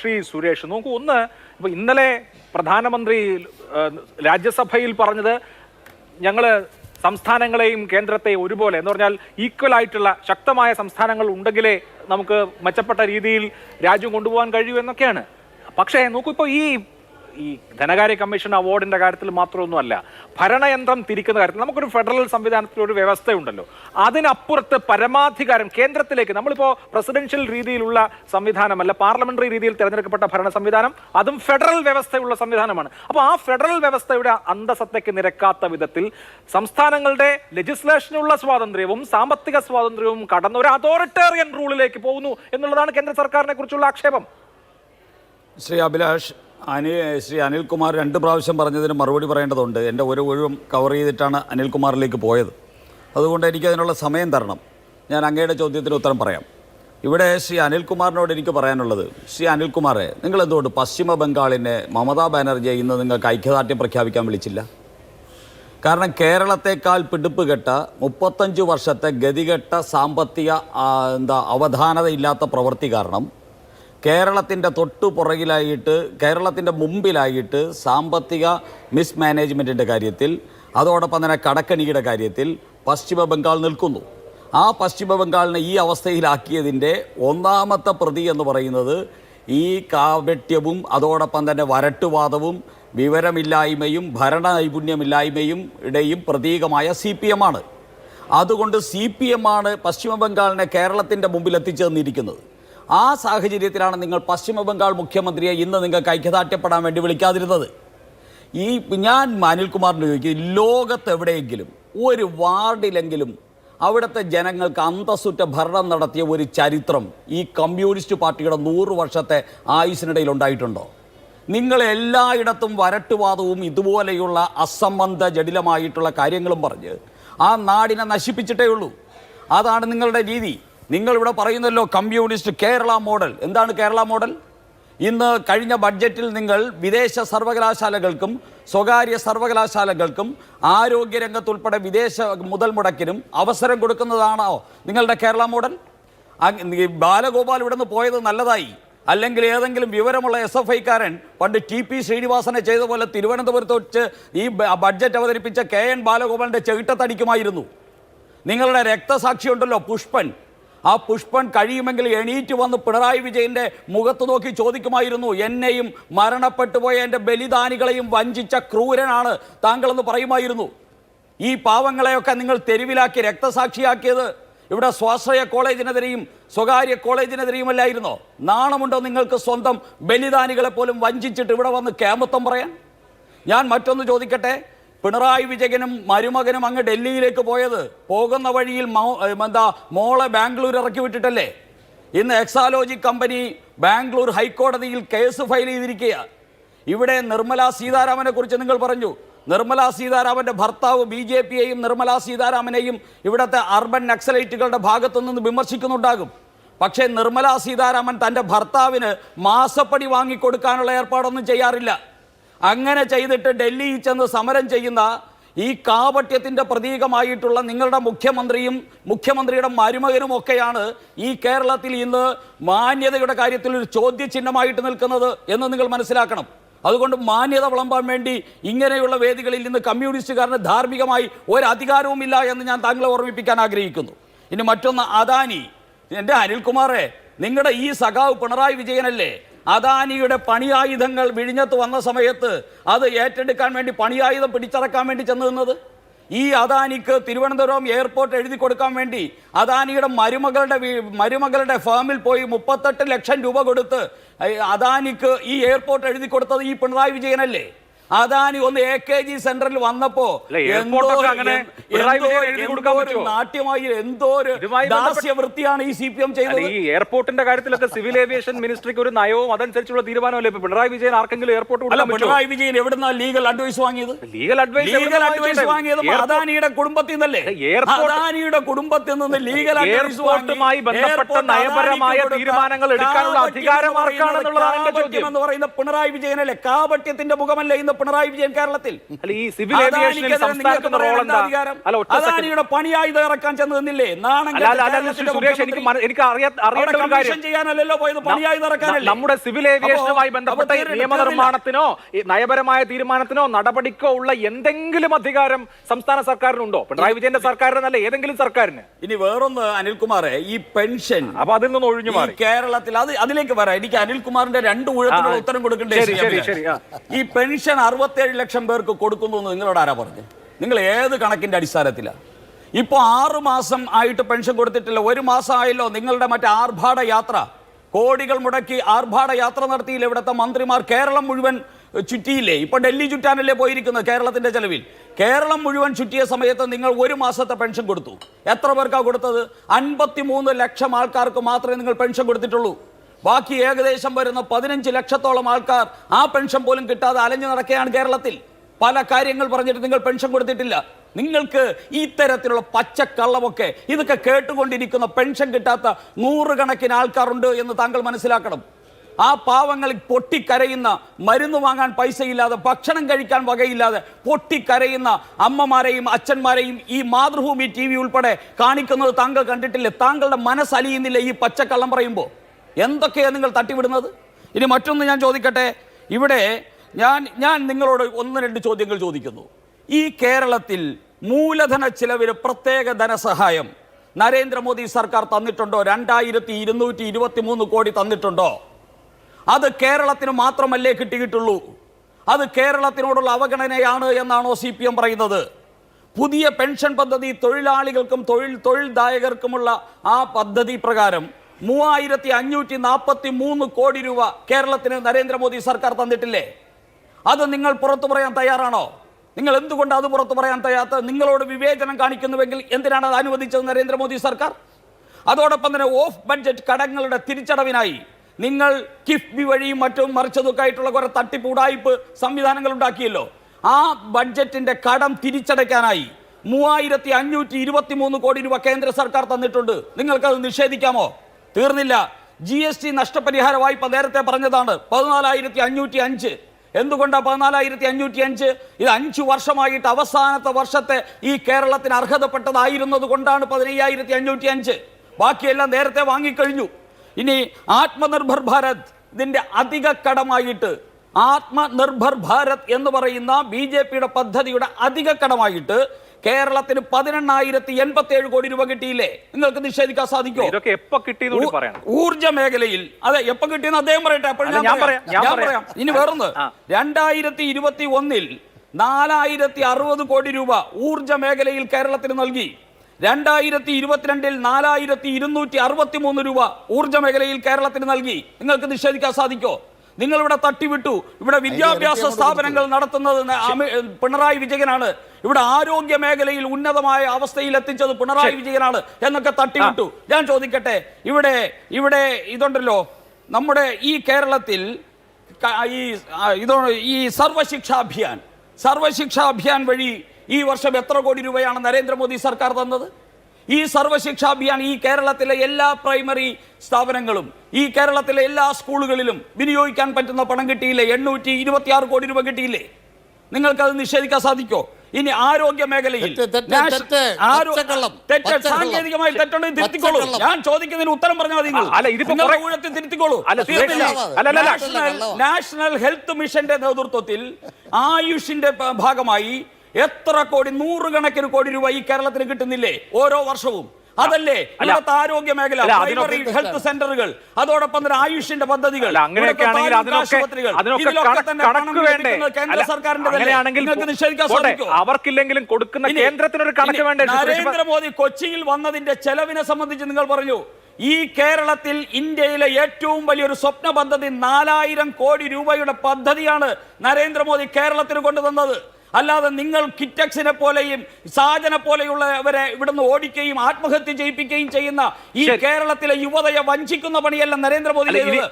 ശ്രീ സുരേഷ്. നോക്കൂ ഒന്ന് ഇപ്പൊ ഇന്നലെ പ്രധാനമന്ത്രി രാജ്യസഭയിൽ പറഞ്ഞത് ഞങ്ങൾ സംസ്ഥാനങ്ങളെയും കേന്ദ്രത്തെയും ഒരുപോലെ എന്ന് പറഞ്ഞാൽ ഈക്വൽ ആയിട്ടുള്ള ശക്തമായ സംസ്ഥാനങ്ങൾ ഉണ്ടെങ്കിലേ നമുക്ക് മെച്ചപ്പെട്ട രീതിയിൽ രാജ്യം കൊണ്ടുപോകാൻ കഴിയൂ എന്നൊക്കെയാണ്. പക്ഷേ നോക്കൂ ഇപ്പോൾ ഈ ഈ ധനകാര്യ കമ്മീഷൻ അവാർഡിന്റെ കാര്യത്തിൽ മാത്രമൊന്നുമല്ല ഭരണയന്ത്രം തിരിക്കുന്ന കാര്യത്തിൽ നമുക്കൊരു ഫെഡറൽ സംവിധാനത്തിൽ ഒരു വ്യവസ്ഥയുണ്ടല്ലോ. അതിനപ്പുറത്ത് പരമാധികാരം കേന്ദ്രത്തിലേക്ക് നമ്മളിപ്പോ പ്രസിഡൻഷ്യൽ രീതിയിലുള്ള സംവിധാനമല്ല പാർലമെന്ററി രീതിയിൽ തിരഞ്ഞെടുക്കപ്പെട്ട ഭരണ സംവിധാനം അതും ഫെഡറൽ വ്യവസ്ഥയുള്ള സംവിധാനമാണ്. അപ്പോൾ ആ ഫെഡറൽ വ്യവസ്ഥയുടെ അന്തസത്തയ്ക്ക് നിരക്കാത്ത വിധത്തിൽ സംസ്ഥാനങ്ങളുടെ ലെജിസ്ലേഷനുള്ള സ്വാതന്ത്ര്യവും സാമ്പത്തിക സ്വാതന്ത്ര്യവും കടന്ന ഒരു അതോറിറ്റേറിയൻ റൂളിലേക്ക് പോകുന്നു എന്നുള്ളതാണ് കേന്ദ്ര സർക്കാരിനെ കുറിച്ചുള്ള ആക്ഷേപം. ശ്രീ അഭിലാഷ് അനി ശ്രീ അനിൽകുമാർ രണ്ട് പ്രാവശ്യം പറഞ്ഞതിന് മറുപടി പറയേണ്ടതുണ്ട്. എന്റെ ഒരു ഒഴിവും കവർ ചെയ്തിട്ടാണ് അനിൽകുമാറിലേക്ക് പോയത്. അതുകൊണ്ട് എനിക്ക് അതിനുള്ള സമയം തരണം. ഞാൻ അങ്ങയുടെ ചോദ്യത്തിന് ഉത്തരം പറയാം. ഇവിടെ ശ്രീ അനിൽകുമാറിനോട് എനിക്ക് പറയാനുള്ളത് ശ്രീ അനിൽകുമാറെ നിങ്ങൾ എന്തുകൊണ്ട് പശ്ചിമ ബംഗാളിനെ മമതാ ബാനർജിയെ ഇന്ന് നിങ്ങൾക്ക് ഐക്യദാർഢ്യം പ്രഖ്യാപിക്കാൻ വിളിച്ചില്ല? കാരണം കേരളത്തെക്കാൾ പിടിപ്പ് കെട്ട മുപ്പത്തഞ്ച് വർഷത്തെ ഗതികെട്ട സാമ്പത്തിക എന്താ അവധാനതയില്ലാത്ത പ്രവൃത്തി കാരണം കേരളത്തിന്റെ തൊട്ടു പുറകിലായിട്ട് കേരളത്തിന്റെ മുമ്പിലായിട്ട് സാമ്പത്തിക മിസ്മാനേജ്മെന്റിന്റെ കാര്യത്തിൽ അതോടൊപ്പം തന്നെ കടക്കണിയുടെ കാര്യത്തിൽ പശ്ചിമ ബംഗാൾ നിൽക്കുന്നു. ആ പശ്ചിമ ബംഗാളിനെ ഈ അവസ്ഥയിലാക്കിയതിന്റെ ഒന്നാമത്തെ പ്രതി എന്ന് പറയുന്നത് ഈ കാവട്യവും അതോടൊപ്പം തന്നെ വരട്ടുവാദവും വിവരമില്ലായ്മയും ഭരണ നൈപുണ്യമില്ലായ്മയും ഇടയും പ്രതീകമായ സി പി എം ആണ്. അതുകൊണ്ട് സി പി എം ആണ് പശ്ചിമ ബംഗാളിനെ കേരളത്തിന്റെ മുമ്പിൽ എത്തിച്ചു തന്നിരിക്കുന്നത് ആ സാഹചര്യത്തിലാണ് നിങ്ങൾ പശ്ചിമബംഗാൾ മുഖ്യമന്ത്രിയെ ഇന്ന് നിങ്ങൾക്ക് ഐക്യദാർഢ്യപ്പെടാൻ വേണ്ടി വിളിക്കാതിരുന്നത്. ഈ ഞാൻ അനിൽകുമാറിന് ചോദിക്കും ലോകത്തെവിടെയെങ്കിലും ഒരു വാർഡിലെങ്കിലും അവിടുത്തെ ജനങ്ങൾക്ക് അന്തസ്സുറ്റ ഭരണം നടത്തിയ ഒരു ചരിത്രം ഈ കമ്മ്യൂണിസ്റ്റ് പാർട്ടിയുടെ നൂറ് വർഷത്തെ ആയുസിനിടയിൽ ഉണ്ടായിട്ടുണ്ടോ? നിങ്ങൾ എല്ലായിടത്തും വരട്ടുവാദവും ഇതുപോലെയുള്ള അസംബന്ധ ജടിലമായിട്ടുള്ള കാര്യങ്ങളും പറഞ്ഞ് ആ നാടിനെ നശിപ്പിച്ചിട്ടേ ഉള്ളൂ. അതാണ് നിങ്ങളുടെ രീതി. നിങ്ങൾ ഇവിടെ പറയുന്നല്ലോ കമ്മ്യൂണിസ്റ്റ് കേരള മോഡൽ. എന്താണ് കേരള മോഡൽ? ഇന്ന് കഴിഞ്ഞ ബഡ്ജറ്റിൽ നിങ്ങൾ വിദേശ സർവകലാശാലകൾക്കും സ്വകാര്യ സർവകലാശാലകൾക്കും ആരോഗ്യരംഗത്തുൾപ്പെടെ വിദേശ മുതൽ മുടക്കിനും അവസരം കൊടുക്കുന്നതാണോ നിങ്ങളുടെ കേരള മോഡൽ? ബാലഗോപാൽ ഇവിടെ നിന്ന് പോയത് നല്ലതായി. അല്ലെങ്കിൽ ഏതെങ്കിലും വിവരമുള്ള എസ് എഫ് ഐക്കാരൻ പണ്ട് ടി പി ശ്രീനിവാസനെ ചെയ്ത പോലെ തിരുവനന്തപുരത്ത് വെച്ച് ഈ ബഡ്ജറ്റ് അവതരിപ്പിച്ച കെ എൻ ബാലഗോപാലിന്റെ ചെകിട്ടത്തടിക്കുമായിരുന്നു നിങ്ങളുടെ രക്തസാക്ഷിയുണ്ടല്ലോ പുഷ്പൻ. ആ പുഷ്പൻ കഴിയുമെങ്കിൽ എണീറ്റ് വന്ന് പിണറായി വിജയന്റെ മുഖത്ത് നോക്കി ചോദിക്കുമായിരുന്നു എന്നെയും മരണപ്പെട്ടുപോയ എന്റെ ബലിദാനികളെയും വഞ്ചിച്ച ക്രൂരനാണ് താങ്കളെന്ന് പറയുമായിരുന്നു. ഈ പാവങ്ങളെയൊക്കെ നിങ്ങൾ തെരുവിലാക്കി രക്തസാക്ഷിയാക്കിയത് ഇവിടെ സ്വാശ്രയ കോളേജിനെതിരെയും സ്വകാര്യ കോളേജിനെതിരെയുമല്ലായിരുന്നോ? നാണമുണ്ടോ നിങ്ങൾക്ക് സ്വന്തം ബലിദാനികളെ പോലും വഞ്ചിച്ചിട്ട് ഇവിടെ വന്ന് കേമത്വം പറയാൻ? ഞാൻ മറ്റൊന്ന് ചോദിക്കട്ടെ പിണറായി വിജയനും മരുമകനും അങ്ങ് ഡൽഹിയിലേക്ക് പോയത് പോകുന്ന വഴിയിൽ എന്താ മോളെ ബാംഗ്ലൂർ ഇറക്കി വിട്ടിട്ടല്ലേ? ഇന്ന് എക്സാലോജി കമ്പനി ബാംഗ്ലൂർ ഹൈക്കോടതിയിൽ കേസ് ഫയൽ ചെയ്തിരിക്കുക ഇവിടെ നിർമ്മല സീതാരാമനെ കുറിച്ച് നിങ്ങൾ പറഞ്ഞു. നിർമ്മല സീതാരാമന്റെ ഭർത്താവ് ബി ജെ പിയെയും നിർമ്മല സീതാരാമനെയും ഇവിടുത്തെ അർബൻ നക്സലൈറ്റുകളുടെ ഭാഗത്തു നിന്ന് വിമർശിക്കുന്നുണ്ടാകും. പക്ഷേ നിർമ്മല സീതാരാമൻ തന്റെ ഭർത്താവിന് മാസപ്പടി വാങ്ങിക്കൊടുക്കാനുള്ള ഏർപ്പാടൊന്നും ചെയ്യാറില്ല. അങ്ങനെ ചെയ്തിട്ട് ഡൽഹിയിൽ ചെന്ന് സമരം ചെയ്യുന്ന ഈ കാപട്യത്തിന്റെ പ്രതീകമായിട്ടുള്ള നിങ്ങളുടെ മുഖ്യമന്ത്രിയും മുഖ്യമന്ത്രിയുടെ മരുമകനും ഒക്കെയാണ് ഈ കേരളത്തിൽ ഇന്ന് മാന്യതയുടെ കാര്യത്തിൽ ഒരു ചോദ്യചിഹ്നമായിട്ട് നിൽക്കുന്നത് എന്ന് നിങ്ങൾ മനസ്സിലാക്കണം. അതുകൊണ്ട് മാന്യത വിളമ്പാൻ വേണ്ടി ഇങ്ങനെയുള്ള വേദികളിൽ നിന്ന് കമ്മ്യൂണിസ്റ്റുകാരന് ധാർമ്മികമായി ഒരു അധികാരവുമില്ല എന്ന് ഞാൻ താങ്കളെ ഓർമ്മിപ്പിക്കാൻ ആഗ്രഹിക്കുന്നു. ഇനി മറ്റൊന്ന് അദാനി എന്റെ അനിൽകുമാറെ നിങ്ങളുടെ ഈ സഖാവ് പിണറായി വിജയനല്ലേ? അദാനിയുടെ പണിയായുധങ്ങൾ വിഴിഞ്ഞത്ത് വന്ന സമയത്ത് അത് ഏറ്റെടുക്കാൻ വേണ്ടി പണിയായുധം പിടിച്ചടക്കാൻ വേണ്ടി ചെന്ന് നിന്നത്? ഈ അദാനിക്ക് തിരുവനന്തപുരം എയർപോർട്ട് എഴുതി കൊടുക്കാൻ വേണ്ടി അദാനിയുടെ മരുമകളുടെ മരുമകളുടെ ഫേമിൽ പോയി മുപ്പത്തെട്ട് ലക്ഷം രൂപ കൊടുത്ത് അദാനിക്ക് ഈ എയർപോർട്ട് എഴുതി കൊടുത്തത് ഈ പിണറായി വിജയനല്ലേ? അദാനി ഒന്ന് എ കെ ജി സെന്ററിൽ വന്നപ്പോ എന്തോ- ഒരു നാട്യമായി എന്തോ ഒരു ദാസ്യ വൃത്തിയാണ് ദാസ്യവൃത്തിയാണ് ഈ സി പി എം ചെയ്തത് ഈ എയർപോർട്ടിന്റെ കാര്യത്തിലൊക്കെ സിവിൽ ഏവിയേഷൻ മിനിസ്ട്രിക്ക് ഒരു നയവും അതനുസരിച്ചുള്ള തീരുമാനമല്ലേ? ഇപ്പൊ പിണറായി വിജയൻ ആർക്കെങ്കിലും എയർപോർട്ട് അല്ല പിണറായി വിജയൻ എവിടുന്ന ലീഗൽ അഡ്വൈസ് വാങ്ങിയത്? ലീഗൽ അഡ്വൈസ് ലീഗൽ അഡ്വൈസ് വാങ്ങിയത് അദാനിയുടെ കുടുംബത്തിൽ നിന്നല്ലേ? അദാനിയുടെ കുടുംബത്തിൽ നിന്ന് ലീഗൽ എയർപോർട്ടുമായി ബന്ധപ്പെട്ട നയപരമായ തീരുമാനങ്ങൾ എടുക്കാനുള്ള അധികാരം ആർക്കാണെന്നുള്ളതാണ് ചോദ്യം. എന്ന് പറയുന്ന പിണറായി വിജയനല്ലേ? കാപട്യത്തിന്റെ മുഖമല്ലേ ഇന്ന് പിണറായി വിജയൻ കേരളത്തിൽ. അദാനിയുടെ പണിയായുധം ഇറക്കാൻ ചെന്ന് നിന്നില്ലേ? നാണം എനിക്ക് പോയത് പണിയായി ഇറക്കാനല്ലേ? നമ്മുടെ സിവിൽ ഏവിയേഷനുമായി ബന്ധപ്പെട്ട നിയമനിർമ്മാണത്തിനോ നയപരമായ തീരുമാനത്തിനോ നടപടിക്കോ ഉള്ള എന്തെങ്കിലും അധികാരം സംസ്ഥാന സർക്കാരിനുണ്ടോ? പിണറായി വിജയന്റെ സർക്കാരിനല്ല ഏതെങ്കിലും സർക്കാരിന്. ഇനി വേറൊന്ന് അനിൽകുമാറെ ഈ പെൻഷൻ അപ്പൊ അതിൽ നിന്ന് ഒഴിഞ്ഞു മാറി. കേരളത്തിൽ അത് അതിലേക്ക് വരാം. എനിക്ക് അനിൽകുമാറിന്റെ രണ്ട് ഊഴത്തിനുള്ള ഉത്തരം കൊടുക്കേണ്ടത് ഈ പെൻഷൻ അറുപത്തേഴ് ലക്ഷം പേർക്ക് കൊടുക്കുന്നു എന്ന് നിങ്ങളോട് ആരാ പറഞ്ഞു? നിങ്ങൾ ഏത് കണക്കിന്റെ അടിസ്ഥാനത്തിലാണ് ഇപ്പോൾ ആറ് മാസം ആയിട്ട് പെൻഷൻ കൊടുത്തിട്ടില്ല ഒരു മാസം ആയല്ലോ നിങ്ങളുടെ മറ്റേ ആർഭാട യാത്ര. കോടികൾ മുടക്കി ആർഭാട യാത്ര നടത്തിയില്ല ഇവിടുത്തെ മന്ത്രിമാർ? കേരളം മുഴുവൻ ചുറ്റിയില്ലേ? ഇപ്പൊ ഡൽഹി ചുറ്റാനല്ലേ പോയിരിക്കുന്നത് കേരളത്തിന്റെ ചെലവിൽ? കേരളം മുഴുവൻ ചുറ്റിയ സമയത്ത് നിങ്ങൾ ഒരു മാസത്തെ പെൻഷൻ കൊടുത്തു. എത്ര പേർക്കാണ് കൊടുത്തത്? അൻപത്തിമൂന്ന് ലക്ഷം ആൾക്കാർക്ക് മാത്രമേ നിങ്ങൾ പെൻഷൻ കൊടുത്തിട്ടുള്ളൂ. ബാക്കി ഏകദേശം വരുന്ന പതിനഞ്ച് ലക്ഷത്തോളം ആൾക്കാർ ആ പെൻഷൻ പോലും കിട്ടാതെ അലഞ്ഞു നടക്കുകയാണ് കേരളത്തിൽ. പല കാര്യങ്ങൾ പറഞ്ഞിട്ട് നിങ്ങൾ പെൻഷൻ കൊടുത്തിട്ടില്ല. നിങ്ങൾക്ക് ഇത്തരത്തിലുള്ള തരത്തിലുള്ള പച്ചക്കള്ളമൊക്കെ ഇതൊക്കെ കേട്ടുകൊണ്ടിരിക്കുന്ന പെൻഷൻ കിട്ടാത്ത നൂറുകണക്കിന് ആൾക്കാരുണ്ട് എന്ന് താങ്കൾ മനസ്സിലാക്കണം. ആ പാവങ്ങൾ പൊട്ടിക്കരയുന്ന മരുന്ന് വാങ്ങാൻ പൈസയില്ലാതെ ഭക്ഷണം കഴിക്കാൻ വകയില്ലാതെ പൊട്ടിക്കരയുന്ന അമ്മമാരെയും അച്ഛന്മാരെയും ഈ മാതൃഭൂമി ടി വി ഉൾപ്പെടെ കാണിക്കുന്നത് താങ്കൾ കണ്ടിട്ടില്ലേ? താങ്കളുടെ മനസ്സലിയുന്നില്ല ഈ പച്ചക്കള്ളം പറയുമ്പോൾ എന്തൊക്കെയാണ് നിങ്ങൾ തട്ടിവിടുന്നത്? ഇനി മറ്റൊന്ന് ഞാൻ ചോദിക്കട്ടെ. ഇവിടെ ഞാൻ ഞാൻ നിങ്ങളോട് ഒന്ന് രണ്ട് ചോദ്യങ്ങൾ ചോദിക്കുന്നു. ഈ കേരളത്തിൽ മൂലധന ചിലവിന് പ്രത്യേക ധനസഹായം നരേന്ദ്രമോദി സർക്കാർ തന്നിട്ടുണ്ടോ? രണ്ടായിരത്തി ഇരുന്നൂറ്റി ഇരുപത്തി മൂന്ന് കോടി തന്നിട്ടുണ്ടോ? അത് കേരളത്തിന് മാത്രമല്ലേ കിട്ടിയിട്ടുള്ളൂ? അത് കേരളത്തിനോടുള്ള അവഗണനയാണ് എന്നാണോ സി പി എം പറയുന്നത്? പുതിയ പെൻഷൻ പദ്ധതി തൊഴിലാളികൾക്കും തൊഴിൽ തൊഴിൽദായകർക്കുമുള്ള ആ പദ്ധതി പ്രകാരം മൂവായിരത്തി അഞ്ഞൂറ്റി നാൽപ്പത്തി മൂന്ന് കോടി രൂപ കേരളത്തിന് നരേന്ദ്രമോദി സർക്കാർ തന്നിട്ടില്ലേ? അത് നിങ്ങൾ പുറത്തു പറയാൻ തയ്യാറാണോ? നിങ്ങൾ എന്തുകൊണ്ട് അത് പുറത്തു പറയാൻ തയ്യാത്ത നിങ്ങളോട് വിവേചനം കാണിക്കുന്നുവെങ്കിൽ എന്തിനാണ് അത് അനുവദിച്ചത് നരേന്ദ്രമോദി സർക്കാർ? അതോടൊപ്പം തന്നെ ഓഫ് ബഡ്ജറ്റ് കടങ്ങളുടെ തിരിച്ചടവിനായി നിങ്ങൾ കിഫ്ബി വഴിയും മറ്റും മറിച്ചതൊക്കെ ആയിട്ടുള്ള കുറെ തട്ടിപ്പ് ഉടായ്പ് സംവിധാനങ്ങൾ ഉണ്ടാക്കിയല്ലോ. ആ ബഡ്ജറ്റിന്റെ കടം തിരിച്ചടയ്ക്കാനായി മൂവായിരത്തി അഞ്ഞൂറ്റി ഇരുപത്തി മൂന്ന് കോടി രൂപ കേന്ദ്ര സർക്കാർ തന്നിട്ടുണ്ട്. നിങ്ങൾക്കത് നിഷേധിക്കാമോ? തീർന്നില്ല. ജി എസ് ടി നഷ്ടപരിഹാര വായ്പ നേരത്തെ പറഞ്ഞതാണ്. പതിനാലായിരത്തി അഞ്ഞൂറ്റി അഞ്ച് എന്തുകൊണ്ടാണ് പതിനാലായിരത്തി അഞ്ഞൂറ്റി അഞ്ച് ഇത് അഞ്ചു വർഷമായിട്ട് അവസാനത്തെ വർഷത്തെ ഈ കേരളത്തിന് അർഹതപ്പെട്ടതായിരുന്നത് കൊണ്ടാണ് പതിനയ്യായിരത്തി അഞ്ഞൂറ്റി അഞ്ച് ബാക്കിയെല്ലാം നേരത്തെ വാങ്ങിക്കഴിഞ്ഞു. ഇനി ആത്മനിർഭർ ഭാരത് ഇതിന്റെ അധിക കടമായിട്ട് ആത്മനിർഭർ ഭാരത് എന്ന് പറയുന്ന ബി ജെ പിയുടെ പദ്ധതിയുടെ അധിക കടമായിട്ട് കേരളത്തിന് പതിനെണ്ണായിരത്തി എൺപത്തി ഏഴ് കോടി രൂപ കിട്ടിയില്ലേ? നിങ്ങൾക്ക് നിഷേധിക്കാൻ സാധിക്കും ഇതൊക്കെ എപ്പോ കിട്ടിയെന്ന് പറയണം. ഊർജ മേഖലയിൽ. അതെ എപ്പോ കിട്ടിയെന്ന് അദ്ദേഹം പറയട്ടെ അപ്പോൾ ഞാൻ പറയാം. ഞാൻ പറയാം. ഇനി വേറൊന്ന്. രണ്ടായിരത്തി ഇരുപത്തി ഒന്നിൽ നാലായിരത്തി അറുപത് കോടി രൂപ ഊർജ മേഖലയിൽ കേരളത്തിന് നൽകി. രണ്ടായിരത്തി ഇരുപത്തിരണ്ടിൽ നാലായിരത്തി ഇരുന്നൂറ്റി അറുപത്തി മൂന്ന് രൂപ ഊർജ മേഖലയിൽ കേരളത്തിന് നൽകി. നിങ്ങൾക്ക് നിഷേധിക്കാൻ സാധിക്കോ നിങ്ങൾ ഇവിടെ തട്ടിവിട്ടു. ഇവിടെ വിദ്യാഭ്യാസ സ്ഥാപനങ്ങൾ നടത്തുന്നത് പിണറായി വിജയനാണ്. ഇവിടെ ആരോഗ്യ മേഖലയിൽ ഉന്നതമായ അവസ്ഥയിൽ എത്തിച്ചത് പിണറായി വിജയനാണ് എന്നൊക്കെ തട്ടിവിട്ടു. ഞാൻ ചോദിക്കട്ടെ ഇവിടെ ഇവിടെ ഇതുണ്ടല്ലോ നമ്മുടെ ഈ കേരളത്തിൽ ഈ ഇതോ ഈ സർവശിക്ഷാ അഭിയാൻ സർവശിക്ഷാ അഭിയാൻ വഴി ഈ വർഷം എത്ര കോടി രൂപയാണ് നരേന്ദ്രമോദി സർക്കാർ തന്നത്? ഈ സർവശിക്ഷ അഭിയാൻ ഈ കേരളത്തിലെ എല്ലാ പ്രൈമറി സ്ഥാപനങ്ങളും ഈ കേരളത്തിലെ എല്ലാ സ്കൂളുകളിലും വിനിയോഗിക്കാൻ പറ്റുന്ന പണം കിട്ടിയില്ലേ? എണ്ണൂറ്റി ഇരുപത്തിയാറ് കോടി രൂപ കിട്ടിയില്ലേ? അത് നിഷേധിക്കാൻ സാധിക്കോ? ഇനി ആരോഗ്യ മേഖലയിൽ തെറ്റ്. സാങ്കേതികമായി തെറ്റുണ്ടെങ്കിൽ തിരുത്തിക്കോളൂ. ഞാൻ ചോദിക്കുന്നതിന് ഉത്തരം പറഞ്ഞാൽ മതി നിങ്ങൾ. അല്ല, ഇതിപ്പോ നിങ്ങളുടെ കുറെ- ഊഴത്തിൽ തിരുത്തിക്കോളൂ. നാഷണൽ ഹെൽത്ത് മിഷന്റെ നേതൃത്വത്തിൽ ആയുഷിന്റെ ഭാഗമായി എത്ര കോടി? നൂറുകണക്കിന് കോടി രൂപ ഈ കേരളത്തിന് കിട്ടുന്നില്ലേ? ഓരോ വർഷവും. അതല്ലേ. ഇവിടുത്തെ ആരോഗ്യ മേഖല പ്രൈമറി ഹെൽത്ത് സെന്ററുകൾ അതോടൊപ്പം തന്നെ ആയുഷിന്റെ പദ്ധതികൾ ആശുപത്രികൾ, ഇതിലൊക്കെ തന്നെ പണം വേണ്ടേ? കേന്ദ്ര സർക്കാരിന്റെ നിഷേധിക്കാൻ സാധിക്കും അവർക്കില്ലെങ്കിലും കൊടുക്കുന്ന കേന്ദ്രത്തിനൊരു കണക്ക് വേണ്ടേ നരേന്ദ്രമോദി കൊച്ചിയിൽ വന്നതിന്റെ ചെലവിനെ സംബന്ധിച്ച് നിങ്ങൾ പറഞ്ഞു. ഈ കേരളത്തിൽ ഇന്ത്യയിലെ ഏറ്റവും വലിയൊരു സ്വപ്ന പദ്ധതി നാലായിരം കോടി രൂപയുടെ പദ്ധതിയാണ് നരേന്ദ്രമോദി കേരളത്തിന് കൊണ്ടുവന്നത് അല്ലാതെ നിങ്ങൾ കിറ്റക്സിനെ പോലെയും സാജനെ പോലെയുള്ളവരെ ഇവിടുന്ന് ഓടിക്കുകയും ആത്മഹത്യ ചെയ്യിപ്പിക്കുകയും ചെയ്യുന്ന ഈ കേരളത്തിലെ യുവതയെ വഞ്ചിക്കുന്ന പണിയല്ല നരേന്ദ്രമോദി ചെയ്തത്.